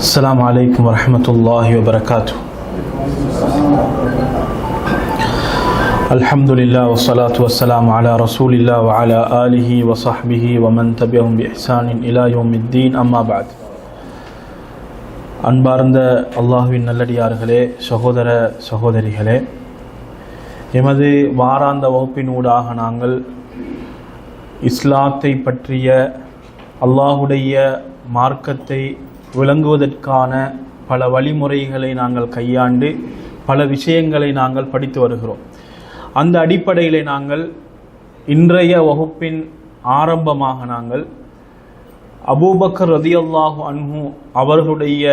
السلام عليكم ورحمة الله وبركاته الحمد لله والصلاة والسلام على رسول الله وعلى آله وصحبه ومن تبعهم بإحسان إلى يوم الدين أما بعد அன்பார்ந்த அல்லாஹுவின் நல்லடியார்களே சகோதர சகோதரிகளே எமது வாராந்த வகுப்பினூடாக நாங்கள் இஸ்லாத்தை பற்றிய அல்லாஹுடைய மார்க்கத்தை விளங்குவதற்கான பல வழிமுறைகளை நாங்கள் கையாண்டு பல விஷயங்களை நாங்கள் படித்து வருகிறோம். அந்த அடிப்படையில் நாங்கள் இன்றைய வகுப்பின் ஆரம்பமாக நாங்கள் அபூபக்கர் ரதியல்லாஹு அன்ஹு அவர்களுடைய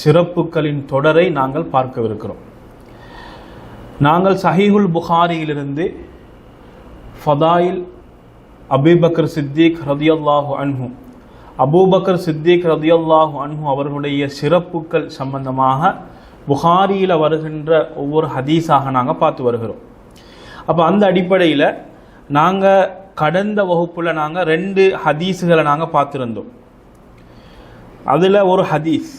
சிறப்புகளின் தொடரை நாங்கள் பார்க்கவிருக்கிறோம். நாங்கள் சஹீஹுல் புகாரியிலிருந்து ஃபதாயில் அபூபக்கர் சித்திக் ரதியல்லாஹு அன்ஹு அபூபக்கர் சித்திக் ரதியல்லாஹு அன்ஹு அவர்களுடைய சிறப்புகள் சம்பந்தமாக புகாரியில் வருகின்ற ஒவ்வொரு ஹதீஸாக நாங்கள் பார்த்து வருகிறோம். அப்போ அந்த அடிப்படையில் நாங்கள் கடந்த வகுப்பில் நாங்கள் ரெண்டு ஹதீஸுகளை நாங்கள் பார்த்துருந்தோம். அதில் ஒரு ஹதீஸ்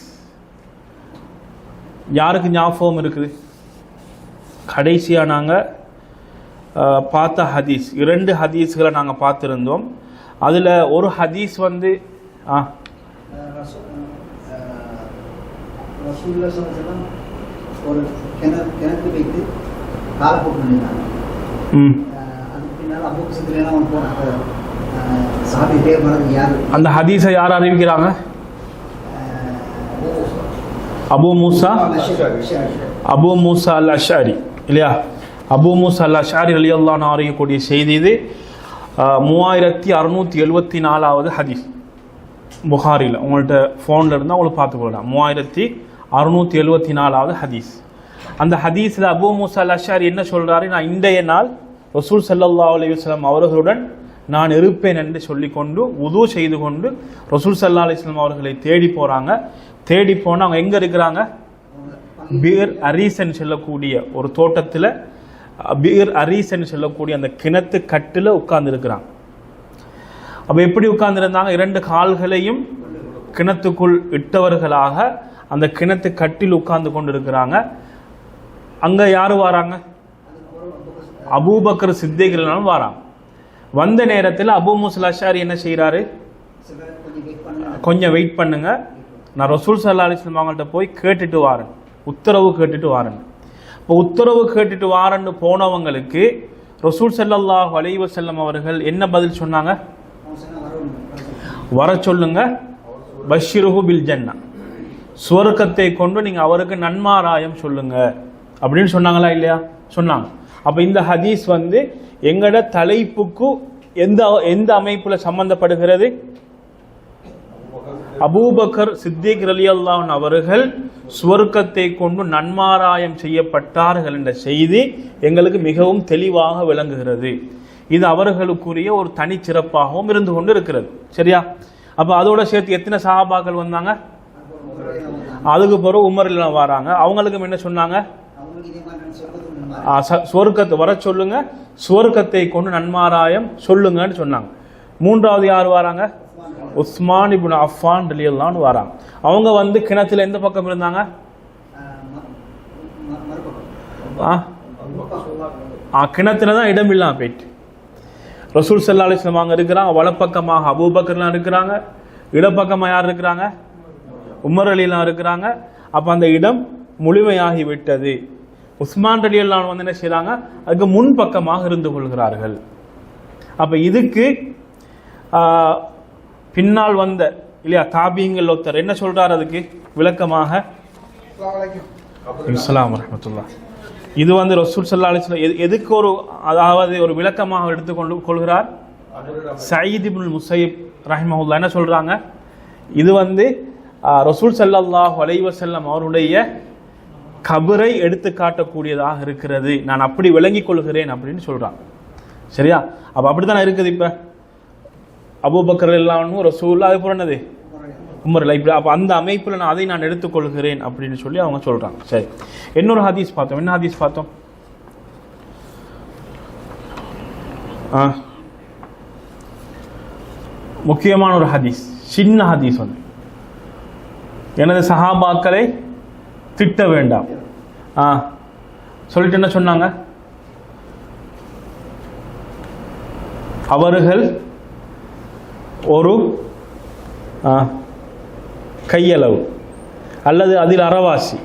யாருக்கு ஞாபகம் இருக்குது? கடைசியாக நாங்கள் பார்த்த ஹதீஸ் இரண்டு ஹதீஸ்களை நாங்கள் பார்த்துருந்தோம். அதில் ஒரு ஹதீஸ் வந்து ஆ. ஒரு கிணறு கிணத்து வைத்து கால் போட்டு நின்றாங்க. ம். அதுக்கு பின்னால் அபுக்கு சித்திரலாம் அவன் போனாங்க. சாபி பேர் மறந்து யார்? அந்த ஹதீஸை யார் அறிவிக்கிறாங்க? அபு மூசா. அபு மூசா? அல் அஷாரி இல்லையா? அபு மூசா அல் அஷாரி அலி அல்லான்னு அறியக்கூடிய செய்தி இது. மூவாயிரத்தி அறுநூற்றி எழுபத்தி நாலாவது ஹதீஸ். புகாரியில் உங்கள்கிட்ட ஃபோனில் இருந்தால் உங்களுக்கு பார்த்துக்கொள்ளலாம் மூவாயிரத்தி அறுநூற்றி எழுபத்தி நாலாவது ஹதீஸ். அந்த ஹதீஸில் அபு மூசா அல் என்ன சொல்கிறாரு நான் இன்றைய நாள் ரசூல் சல்லா அலைஹி அவர்களுடன் நான் இருப்பேன் என்று சொல்லிக்கொண்டு உது செய்து கொண்டு ரசூல் சல்லா அலிஸ்லாம் அவர்களை தேடி போகிறாங்க தேடி போனால் அவங்க எங்கே இருக்கிறாங்க? பீர் அரீசன் சொல்லக்கூடிய ஒரு தோட்டத்தில் பீர் அரீசன் சொல்லக்கூடிய அந்த கிணத்து கட்டில் உட்கார்ந்து இருக்கிறாங்க. அப்போ எப்படி உட்கார்ந்துருந்தாங்க? இரண்டு கால்களையும் கிணத்துக்குள் இட்டவர்களாக அந்த கிணத்து கட்டில் உட்கார்ந்து கொண்டு இருக்கிறாங்க அங்கே யார் வராங்க? அபூபக்கர் சித்திகளும் வராங்க. வந்த நேரத்தில் அபு முசல் அஷாரி என்ன செய்கிறாரு கொஞ்சம் வெயிட் பண்ணுங்க. நான் ரசூல் சல்லா அலிஸ்லாம் அவங்கள்ட்ட போய் கேட்டுட்டு வாரேன். உத்தரவு கேட்டுட்டு வாரேன். இப்போ உத்தரவு கேட்டுட்டு வாரேன்னு போனவங்களுக்கு ரசூல் செல்லல்லாஹ் அலைஹி வஸல்லம் அவர்கள் என்ன பதில் சொன்னாங்க? வர சொல்லுங்க பஷிருஹு பில் ஜன்னா சுவர்க்கத்தை கொண்டு நீங்க அவருக்கு நன்மாராயம் சொல்லுங்க. அப்படின்னு சொன்னாங்களா இல்லையா? சொன்னாங்க. அப்ப இந்த ஹதீஸ் வந்து எங்கட தலைப்புக்கு எந்த எந்த அமைப்புல சம்பந்தப்படுகிறது? அபூபக்கர் சித்திக் ரலியல்லாஹு அவர்கள் சுவர்க்கத்தை கொண்டு நன்மாராயம் செய்யப்பட்டார்கள் என்ற செய்தி எங்களுக்கு மிகவும் தெளிவாக விளங்குகிறது. இது அவர்களுக்குரிய ஒரு தனிச்சிறப்பாகவும் இருந்து கொண்டு இருக்கிறது. சரியா? அப்ப அதோட சேர்த்து எத்தனை சஹாபாக்கள் வந்தாங்க? அதுக்கு பிறகு உமர் வராங்க. அவங்களுக்கும் என்ன சொன்னாங்க? ச- சுவர்க்கத்தை வர சொல்லுங்க. சுவர்க்கத்தை கொண்டு நன்மாராயம் சொல்லுங்கன்னு சொன்னாங்க. மூன்றாவது யார் வராங்க? உஸ்மான் இப்னு அஃபான் ரலியல்லான்னு வராங்க. அவங்க வந்து கிணத்துல எந்த பக்கம் இருந்தாங்க? ஆ ஆ கிணத்துல தான் இடம் இல்லாம போயிட்டு. ரசூல் சல்லா அலிஸ்லாம் அங்கே இருக்கிறாங்க வலப்பக்கமாக அபூபக்கர்லாம் இருக்கிறாங்க இடப்பக்கமாக யார் இருக்கிறாங்க? உமர் அலிலாம் இருக்கிறாங்க. அப்போ அந்த இடம் முழுமையாகி விட்டது. உஸ்மான் அலி எல்லாம் வந்து என்ன செய்கிறாங்க அதுக்கு முன்பக்கமாக இருந்து கொள்கிறார்கள். அப்போ இதுக்கு பின்னால் வந்த இல்லையா தாபியங்கள் ஒருத்தர் என்ன சொல்றார் அதுக்கு? விளக்கமாக. இஸ்லாம் வரமத்துல்லா இது வந்து ரசூல் சல்லா அலிஸ்லாம் எது எதுக்கு ஒரு அதாவது ஒரு விளக்கமாக எடுத்துக்கொண்டு கொள்கிறார்? சயீத் இப்னுல் முசைப் ரஹிமஹுல்லா என்ன சொல்றாங்க? இது வந்து ரசூல் சல்லாஹ் அலைஹி வஸல்லம் அவருடைய கபரை எடுத்து காட்டக்கூடியதாக இருக்கிறது. நான் அப்படி விளங்கிக் கொள்கிறேன் அப்படின்னு சொல்கிறான் சரியா? அப்ப அப்படித்தானே இருக்குது இப்ப? அபூபக்கர் எல்லாம் ரசூல் அது போல என்னது? உமரில் இப்படி அப்போ அந்த அமைப்பில் நான் அதை நான் எடுத்துக்கொள்கிறேன் அப்படின்னு சொல்லி அவங்க சொல்கிறாங்க சரி. இன்னொரு ஹதீஸ் பார்த்தோம். என்ன ஹதீஸ் பார்த்தோம்? ஆ. முக்கியமான ஒரு ஹதீஸ். சின்ன ஹதீஸ் வந்து. எனது சஹாபாக்களை திட்ட வேண்டாம். ஆ. சொல்லிட்டு என்ன சொன்னாங்க? அவர்கள் ஒரு ஆ, கையளவு. அல்லது அதில் அறவாசி.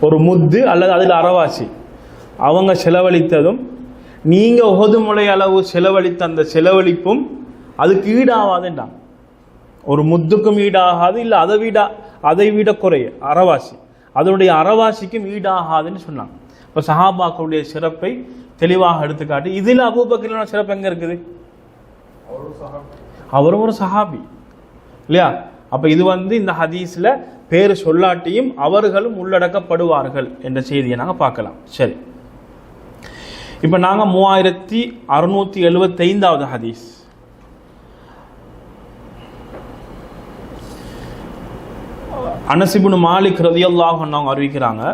ஒரு முத்து அல்லது அதில் அறவாசி. அவங்க செலவழித்ததும் நீங்கள் முளை அளவு செலவழித்த அந்த செலவழிப்பும் அதுக்கு ஈடாகாதுன்றாங்க ஒரு முத்துக்கும் ஈடாகாது இல்லை அதை விட அதை விட குறைய அறவாசி. அதனுடைய அறவாசிக்கும் ஈடாகாதுன்னு சொன்னாங்க. இப்போ சஹாபாக்களுடைய சிறப்பை தெளிவாக எடுத்துக்காட்டி இதில் அபூபக்கரோட சிறப்பு எங்கே இருக்குது? அவரும் ஒரு சஹாபி. இல்லையா? அப்போ இது வந்து இந்த ஹதீஸில் பேர் சொல்லாட்டியும் அவர்களும் உள்ளடக்கப்படுவார்கள் என்ற செய்தியை நாங்கள் பார்க்கலாம். சரி. இப்போ நாங்கள் மூவாயிரத்தி அறுநூற்றி எழுபத்தைந்தாவது ஹதீஸ். அனசிபுன் மாலிக் ரதியல்லாஹு அவங்க அறிவிக்கிறாங்க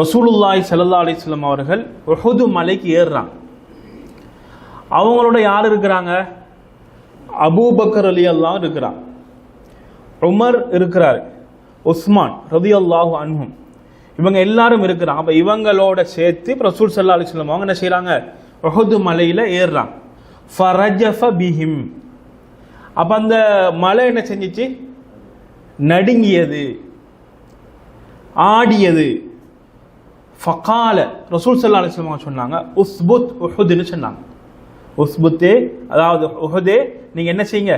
ரசூலுல்லாய் ஸல்லல்லாஹு அலைஹி அவர்கள் உஹுது மலைக்கு ஏறுறாங்க. அவங்களோட யார் இருக்கிறாங்க? அபூபக்கர் அலி அல்லாம் இருக்கிறாங்க. உமர் இருக்கிறார். உஸ்மான் ரதியல்லாஹு அன்ஹும். இவங்க எல்லாரும் இருக்கிறாங்க. அப்போ இவங்களோட சேர்த்து ரசூல் சல்லா அலைஹி அவங்க என்ன செய்கிறாங்க உஹுது மலையில் ஏறுறாங்க. ஃபரஜஃப பிஹிம். அப்போ அந்த மலை என்ன செஞ்சிச்சு? நடுங்கியது. ஆடியது. ஃபகால ரசூல் சல்லா அலிஸ்லாம் சொன்னாங்க உஸ்புத் உஹுதுன்னு சொன்னாங்க. உஸ்புத்தே அதாவது உஹுதே நீங்கள் என்ன செய்யுங்க?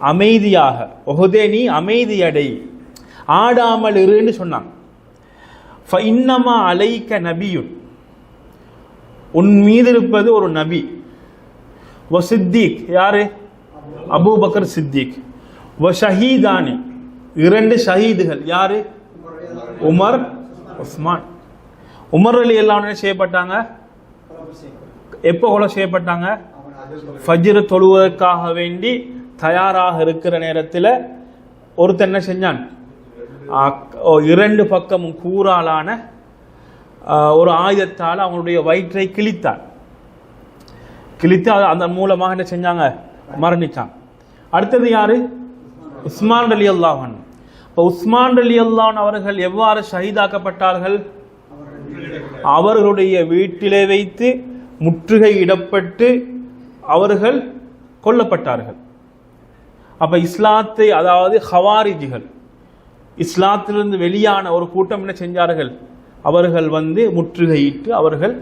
அமைதியாக. உஹுதே நீ அமைதியடை. ஆடாமல் இருன்னு சொன்னாங்க இன்னமா அலைக்க நபியுன். உன் மீது இருப்பது ஒரு நபி. வ சித்திக். யாரு? Abu Bakr Siddiq. வ ஷஹீதானி. இரண்டு ஷஹீதுகள். யாரு? Umar Usman. உமர் அலி எல்லாம் செய்யப்பட்டாங்க? எப்போ கொலை செய்யப்பட்டாங்க? ஃபஜ்ர் தொழுவதற்காக வேண்டி தயாராக இருக்கிற நேரத்தில் ஒருத்தன் என்ன செஞ்சான்? இரண்டு பக்கமும் கூறாலான ஒரு ஆயுதத்தால் அவங்களுடைய வயிற்றை கிழித்தான். கிழித்து அந்த மூலமாக என்ன செஞ்சாங்க? மரணித்தான் அடுத்தது யாரு? உஸ்மான் அலி அல்லாஹன் இப்போ உஸ்மான் அலி அல்லான் அவர்கள் எவ்வாறு ஷஹீதாக்கப்பட்டார்கள்? அவர்களுடைய வீட்டிலே வைத்து முற்றுகையிடப்பட்டு அவர்கள் கொல்லப்பட்டார்கள். அப்போ இஸ்லாத்தை அதாவது ஹவாரிஜிகள் இஸ்லாத்திலிருந்து வெளியான ஒரு கூட்டம் என்ன செஞ்சார்கள்? அவர்கள் வந்து முற்றுகையிட்டு அவர்கள்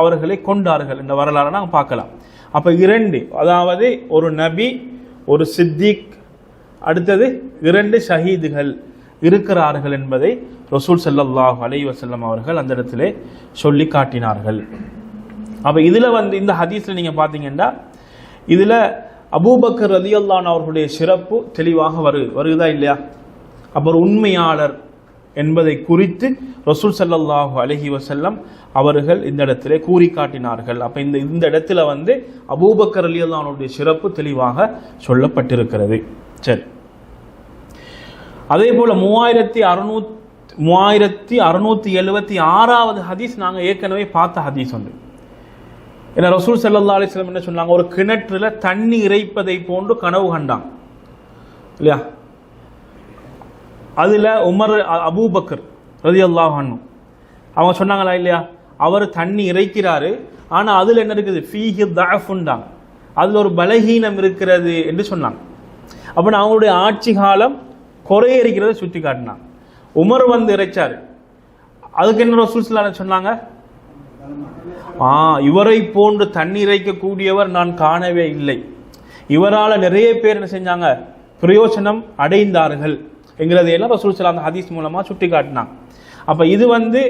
அவர்களை கொண்டார்கள். இந்த வரலாறை நாங்கள் பார்க்கலாம். அப்போ இரண்டு அதாவது ஒரு நபி ஒரு சித்திக் அடுத்தது இரண்டு ஷஹீதுகள் இருக்கிறார்கள் என்பதை ரசூல் சல்லாஹ் அலைஹி வசல்லம் அவர்கள் அந்த இடத்துல சொல்லி காட்டினார்கள். அப்போ இதில் வந்து இந்த ஹதீஸில் நீங்கள் பார்த்தீங்கன்னா இதில் அபூபக்கர் ரலியல்லாஹு அவர்களுடைய சிறப்பு தெளிவாக வரு வருதா இல்லையா? அவர் உண்மையாளர் என்பதை குறித்து ரசூல் ஸல்லல்லாஹு அலஹி வசல்லம் அவர்கள் இந்த இடத்திலே கூறி காட்டினார்கள். அப்ப இந்த இந்த இடத்துல வந்து அபூபக்கர் அலி அல்லானுடைய சிறப்பு தெளிவாக சொல்லப்பட்டிருக்கிறது. சரி. அதே போல மூவாயிரத்தி அறுநூத் மூவாயிரத்தி அறுநூத்தி எழுபத்தி ஆறாவது ஹதீஸ் நாங்கள் ஏற்கனவே பார்த்த ஹதீஸ் வந்து ஏன்னா ரசூல் ஸல்லல்லாஹு அலிஸ்லம் என்ன சொன்னாங்க? ஒரு கிணற்றில் தண்ணி இறைப்பதை போன்று கனவு கண்டான். இல்லையா? அதில் உமர் அ- அபூபக்கர் ரதி அன்ஹு. அவங்க சொன்னாங்களா இல்லையா? அவர் தண்ணி இறைக்கிறாரு. ஆனால் அதில் என்ன இருக்குது? ஃபீஹி தஅஃபுன்டாங்க அதில் ஒரு பலகீனம் இருக்கிறது என்று சொன்னாங்க. அப்படின்னு அவங்களுடைய ஆட்சி காலம் குறைய இருக்கிறத சுற்றி காட்டினாங்க உமர் வந்து இறைச்சாரு. அதுக்கு என்ன ரசூல் சொன்னாங்க? ஆ இவரை போன்று தண்ணி இறைக்கக்கூடியவர் நான் காணவே இல்லை. இவரால் நிறைய பேர் என்ன செஞ்சாங்க? பிரயோஜனம் அடைந்தார்கள். என்கிறதை எல்லாம் ரசூல் ஸல்லல்லாஹு அந்த ஹதீஸ் மூலமாக சுட்டி காட்டினாங்க அப்போ இது வந்து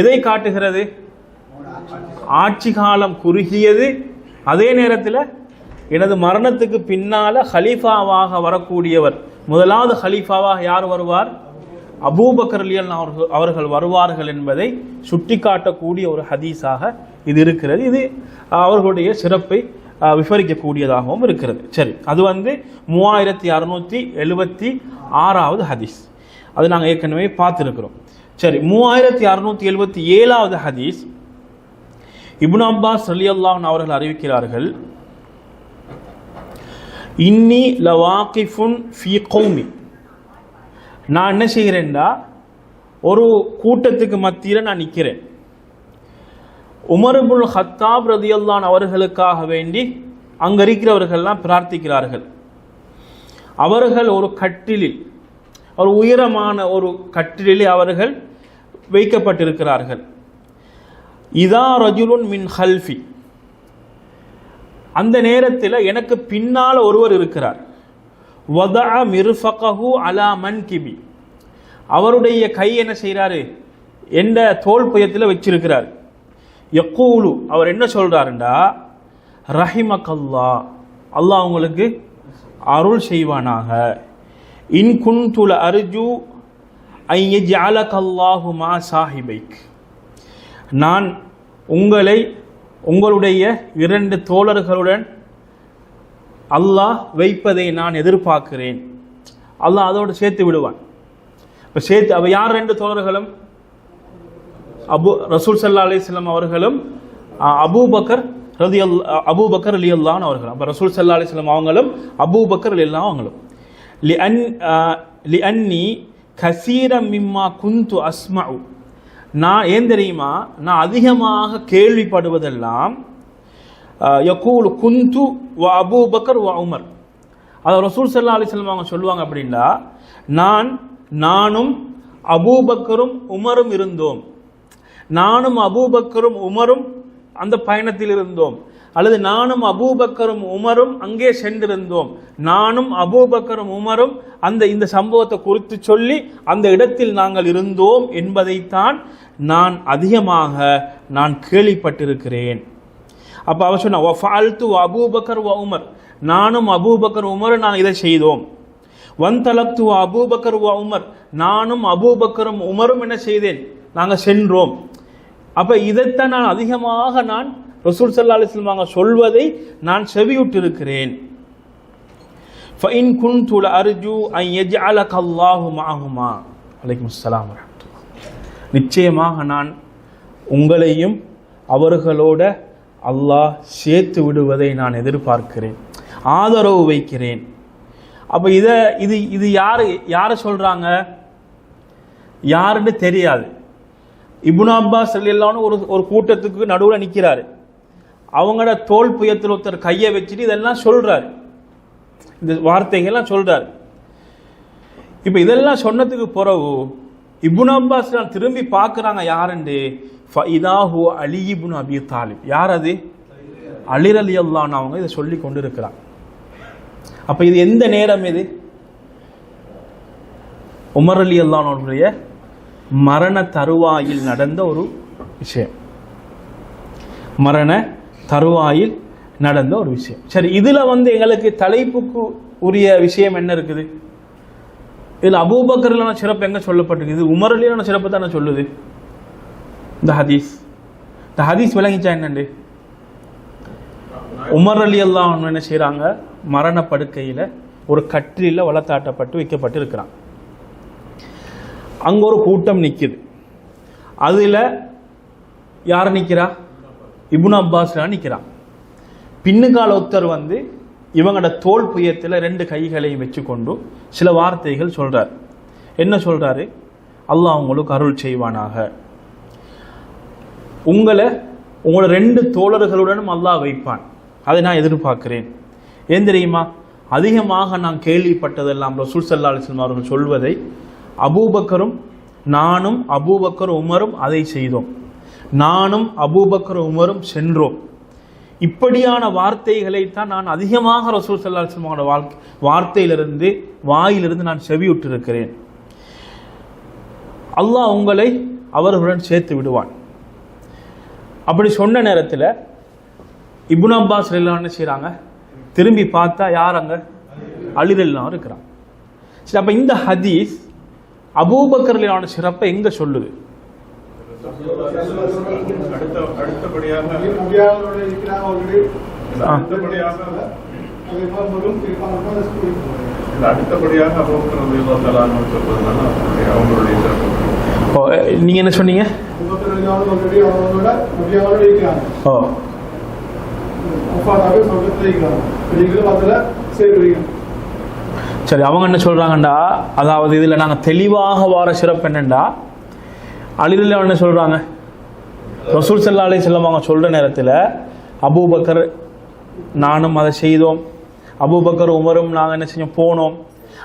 எதை காட்டுகிறது? ஆட்சி காலம் குறுகியது. அதே நேரத்தில் எனது மரணத்துக்கு பின்னால ஹலீஃபாவாக வரக்கூடியவர் முதலாவது ஹலீஃபாவாக யார் வருவார்? அபூபக்கர் அவர்கள் அவர்கள் வருவார்கள் என்பதை சுட்டிக்காட்டக்கூடிய ஒரு ஹதீஸாக இது இருக்கிறது. இது அவர்களுடைய சிறப்பை விவரிக்கக்கூடியதாகவும் இருக்கிறது. சரி அது வந்து மூவாயிரத்தி அறுநூத்தி எழுபத்தி ஆறாவது ஹதீஸ். அது நாங்கள் ஏற்கனவே பார்த்துருக்கிறோம். சரி மூவாயிரத்தி அறுநூத்தி எழுபத்தி ஏழாவது ஹதீஸ் இப்னு அப்பாஸ் ரலியல்லாஹு அவர்கள் அறிவிக்கிறார்கள் இன்னி லவாக்கிஃபுன் ஃபி கௌமி. நான் என்ன செய்கிறேன்டா? ஒரு கூட்டத்துக்கு மத்தியில் நான் நிற்கிறேன் உமருபுல் ஹத்தாப் ரதியல்லான் அவர்களுக்காக வேண்டி அங்க இருக்கிறவர்கள்லாம் பிரார்த்திக்கிறார்கள். அவர்கள் ஒரு கட்டிலில் ஒரு உயரமான ஒரு கட்டிலே அவர்கள் வைக்கப்பட்டிருக்கிறார்கள். இதா ரஜுலுன் மின் ஹல்ஃபி. அந்த நேரத்தில் எனக்கு பின்னால் ஒருவர் இருக்கிறார். வதா மிர்ஃபகஹு அலா மன் கிபி அவருடைய கை என்ன செய்கிறாரு எந்த தோல் புயத்தில் வச்சிருக்கிறார். எக்கூலு அவர் என்ன சொல்றாருண்டா? ரஹிமக்கல்லா அல்லாஹ் உங்களுக்கு அருள் செய்வானாக. இன் குன்துல அர்ஜு ஐயஜாலகல்லாஹு மா சாஹிபைக். நான் உங்களை உங்களுடைய இரண்டு தோழர்களுடன் அல்லாஹ் வைப்பதை நான் எதிர்பார்க்கிறேன். அல்லாஹ் அதோடு சேர்த்து விடுவான். இப்போ சேர்த்து அவள் யார் ரெண்டு தோழர்களும்? அபு ரசூல் சல்லா அலிஸ்லாம் அவர்களும் அபூபக்கர் ரதி அல் அபூபக்கர் அலி அல்லான் அவர்களும் அப்போ ரசூல் சல்லா அலிஸ்லாம் அவங்களும் அபூபக்கர் அலி அல்லா அவங்களும். லி அன் லி அன்னி கசீரம் மிம்மா குந்து அஸ்மஉ. நான் ஏன் தெரியுமா? நான் அதிகமாக கேள்விப்படுவதெல்லாம் அஹ், குந்து வ அபூபக்கர் வ உமர். அதை ரசூல் சல்லா அலிஸ்லாம் அவங்க சொல்லுவாங்க அப்படின்னா நான் நானும் அபூபக்கரும் உமரும் இருந்தோம். நானும் அபூபக்கரும் உமரும் அந்த பயணத்தில் இருந்தோம். அல்லது நானும் அபூபக்கரும் உமரும் அங்கே சென்றிருந்தோம். நானும் அபூபக்கரும் உமரும் அந்த இந்த சம்பவத்தை குறித்து சொல்லி அந்த இடத்தில் நாங்கள் இருந்தோம் என்பதைத்தான் நான் அதிகமாக நான் கேள்விப்பட்டிருக்கிறேன். அப்போ அவர் சொன்ன வஃபால்து அபூபக்கர் வ உமர். நானும் அபூபக்கர் உமரும் நாங்கள் இதை செய்தோம். வந்தலப்து அபூபக்கர் வ உமர். நானும் அபூபக்கரும் உமரும் என்ன செய்தேன்? நாங்கள் சென்றோம். அப்ப இதைத்தான் நான் அதிகமாக நான் ரசூல் சல்லா அலிஸ்லாம் அவங்க சொல்வதை நான் செவியுற்றிருக்கிறேன். ஃபைன் குன்துல அர்ஜு ஐ யஜ்அலக அல்லாஹு மஅஹுமா அலைக்கும் அஸ்ஸலாம் நிச்சயமாக நான் உங்களையும் அவர்களோட அல்லாஹ் சேர்த்து விடுவதை நான் எதிர்பார்க்கிறேன். ஆதரவு வைக்கிறேன். அப்போ இதை இது இது யார் யாரை சொல்கிறாங்க யாருன்னு தெரியாது. இபுன் அப்பாஸ் ரலியல்லாஹு ஒரு ஒரு கூட்டத்துக்கு நடுவில் நிற்கிறாரு அவங்களோட தோல் புயத்தில் ஒருத்தர் கையை வச்சுட்டு இதெல்லாம் சொல்கிறாரு இந்த வார்த்தைகள்லாம் சொல்கிறாரு இப்போ இதெல்லாம் சொன்னதுக்கு பிறகு இபுன் அப்பாஸ் திரும்பி பார்க்குறாங்க யாருண்டு? ஃபைதாஹு அலி இபுன் அபி தாலிப். யார் அது? அலிர் அலி அல்லான்னு அவங்க இதை சொல்லி கொண்டு இருக்கிறாங்க அப்போ இது எந்த நேரம் இது? உமர் அலி அல்லானுடைய மரண தருவாயில் நடந்த ஒரு விஷயம். மரண தருவாயில் நடந்த ஒரு விஷயம். சரி இதுல வந்து எங்களுக்கு தலைப்புக்கு உரிய விஷயம் என்ன இருக்குது? இதுல அபூபக்கர்லான சிறப்பு எங்க சொல்லப்பட்டிருக்குது உமர் சிறப்பு தானே சொல்லுது. இந்த ஹதீஸ். இந்த ஹதீஸ் விளங்கிச்சா என்னண்டு? உமர் அலி அல்லாஹ் என்ன செய்கிறாங்க மரண ஒரு கட்டில வளர்த்தாட்டப்பட்டு வைக்கப்பட்டு இருக்கிறான் அங்கே ஒரு கூட்டம் நிற்கிது அதில் யார் நிற்கிறா இபுன் அப்பாஸ் நிற்கிறான் பின்னுகால ஒருத்தர் வந்து இவங்களோட தோல் புயத்தில் ரெண்டு கைகளையும் வச்சுக்கொண்டு சில வார்த்தைகள் சொல்கிறார் என்ன சொல்கிறாரு அல்லாஹ் அவங்களுக்கு அருள் செய்வானாக. உங்களை உங்களோட ரெண்டு தோழர்களுடனும் அல்லாஹ் வைப்பான். அதை நான் எதிர்பார்க்கிறேன். ஏன் தெரியுமா? அதிகமாக நான் கேள்விப்பட்டதெல்லாம் ரசூல் சல்லா அலிஸ்லாம் அவர்கள் சொல்வதை அபூபக்கரும் நானும் அபூபக்கர் உமரும் அதை செய்தோம். நானும் அபூபக்கர் உமரும் சென்றோம். இப்படியான வார்த்தைகளை தான் நான் அதிகமாக ரசூல் சல்லா அலிஸ்லமோட வாழ்க்கை வார்த்தையிலிருந்து வாயிலிருந்து நான் செவியுற்றிருக்கிறேன். அல்லாஹ் உங்களை அவர்களுடன் சேர்த்து விடுவான். அப்படி சொன்ன நேரத்தில் இபுன் அப்பாஸ் என்ன செய்கிறாங்க திரும்பி பார்த்தா யார் அங்கே? அலிரெல்லாம் இருக்கிறான். சரி அப்போ இந்த ஹதீஸ் அபூபக்கர்லான சிறப்பை எங்கே சொல்லுது நீங்கள் என்ன சொன்னீங்க ஓ சரி அவங்க என்ன சொல்றாங்கண்டா? அதாவது இதுல நாங்க தெளிவாக வார சிறப்பு என்னண்டா? அழிலில் என்ன சொல்றாங்க? ரசூல் செல்லா அலி செல்லம் அவங்க சொல்ற நேரத்தில் அபூபக்கர் நானும் அதை செய்தோம். அபூபக்கர் உமரும் நாங்கள் என்ன செஞ்சோம்? போனோம்.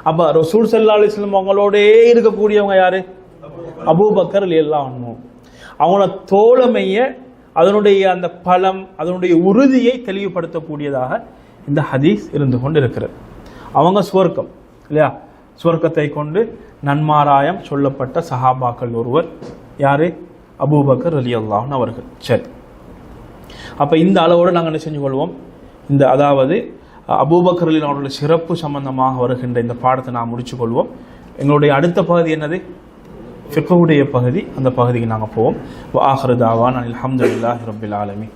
அப்போ ரசூல் செல்லா அலி செல்லம் அவங்களோடே இருக்கக்கூடியவங்க யாரு? அபூபக்கர் எல்லாம் அவங்களோட தோழமைய அதனுடைய அந்த பலம் அதனுடைய உறுதியை தெளிவுபடுத்தக்கூடியதாக இந்த ஹதீஸ் இருந்து கொண்டு இருக்கிறது அவங்க சுவர்க்கம் இல்லையா? சுவர்க்கத்தை கொண்டு நன்மாராயம் சொல்லப்பட்ட சஹாபாக்கள் ஒருவர் யாரு? அபூபக்கர் அலி அல்லாஹன் அவர்கள். சரி. அப்போ இந்த அளவோடு நாங்கள் என்ன செஞ்சு கொள்வோம்? இந்த அதாவது அபூபக்கர் அலி அவருடைய சிறப்பு சம்பந்தமாக வருகின்ற இந்த பாடத்தை நான் முடிச்சு கொள்வோம். எங்களுடைய அடுத்த பகுதி என்னது? ஃபிக்கவுடைய பகுதி. அந்த பகுதிக்கு நாங்கள் போவோம். ஆஹ்ரதாவான் தாவான் அல்ஹம்துலில்லாஹி ரபில் ஆலமீன்.